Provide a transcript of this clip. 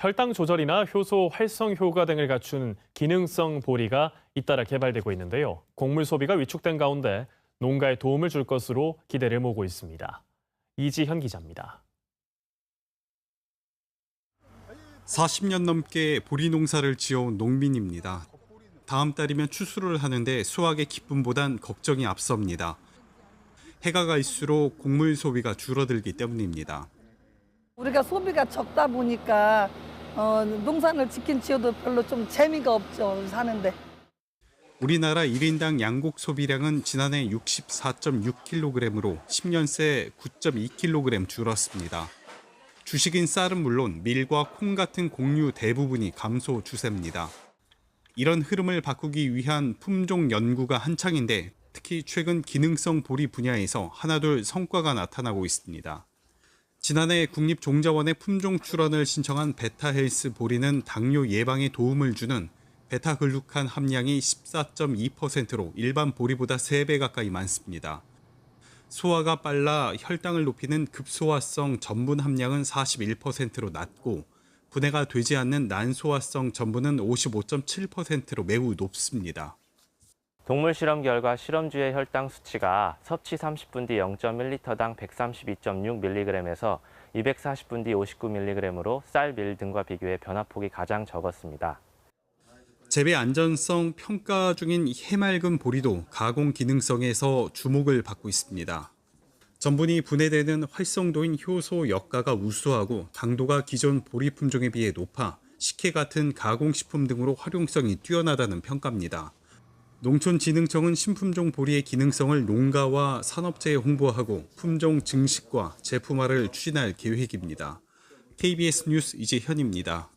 혈당 조절이나 효소 활성 효과 등을 갖춘 기능성 보리가 잇따라 개발되고 있는데요. 곡물 소비가 위축된 가운데 농가에 도움을 줄 것으로 기대를 모으고 있습니다. 이지현 기자입니다. 40년 넘게 보리 농사를 지어온 농민입니다. 다음 달이면 추수를 하는데 수확의 기쁨보단 걱정이 앞섭니다. 해가 갈수록 곡물 소비가 줄어들기 때문입니다. 우리가 소비가 적다 보니까 어, 농산을 지킨 지어도 별로 좀 재미가 없죠 사는데. 우리나라 1인당 양곡 소비량은 지난해 64.6kg으로 10년 새 9.2kg 줄었습니다. 주식인 쌀은 물론 밀과 콩 같은 곡류 대부분이 감소 추세입니다. 이런 흐름을 바꾸기 위한 품종 연구가 한창인데 특히 최근 기능성 보리 분야에서 하나둘 성과가 나타나고 있습니다. 지난해 국립종자원에 품종 출원을 신청한 베타헬스 보리는 당뇨 예방에 도움을 주는 베타글루칸 함량이 14.2%로 일반 보리보다 3배 가까이 많습니다. 소화가 빨라 혈당을 높이는 급소화성 전분 함량은 41%로 낮고 분해가 되지 않는 난소화성 전분은 55.7%로 매우 높습니다. 동물 실험 결과 실험주의 혈당 수치가 섭취 30분 뒤 0.1리터당 132.6mg에서 240분 뒤 59mg으로 쌀, 밀 등과 비교해 변화폭이 가장 적었습니다. 재배 안전성 평가 중인 해맑은 보리도 가공 기능성에서 주목을 받고 있습니다. 전분이 분해되는 활성도인 효소 역가가 우수하고 당도가 기존 보리 품종에 비해 높아 식혜 같은 가공식품 등으로 활용성이 뛰어나다는 평가입니다. 농촌진흥청은 신품종 보리의 기능성을 농가와 산업체에 홍보하고 품종 증식과 제품화를 추진할 계획입니다. KBS 뉴스 이재현입니다.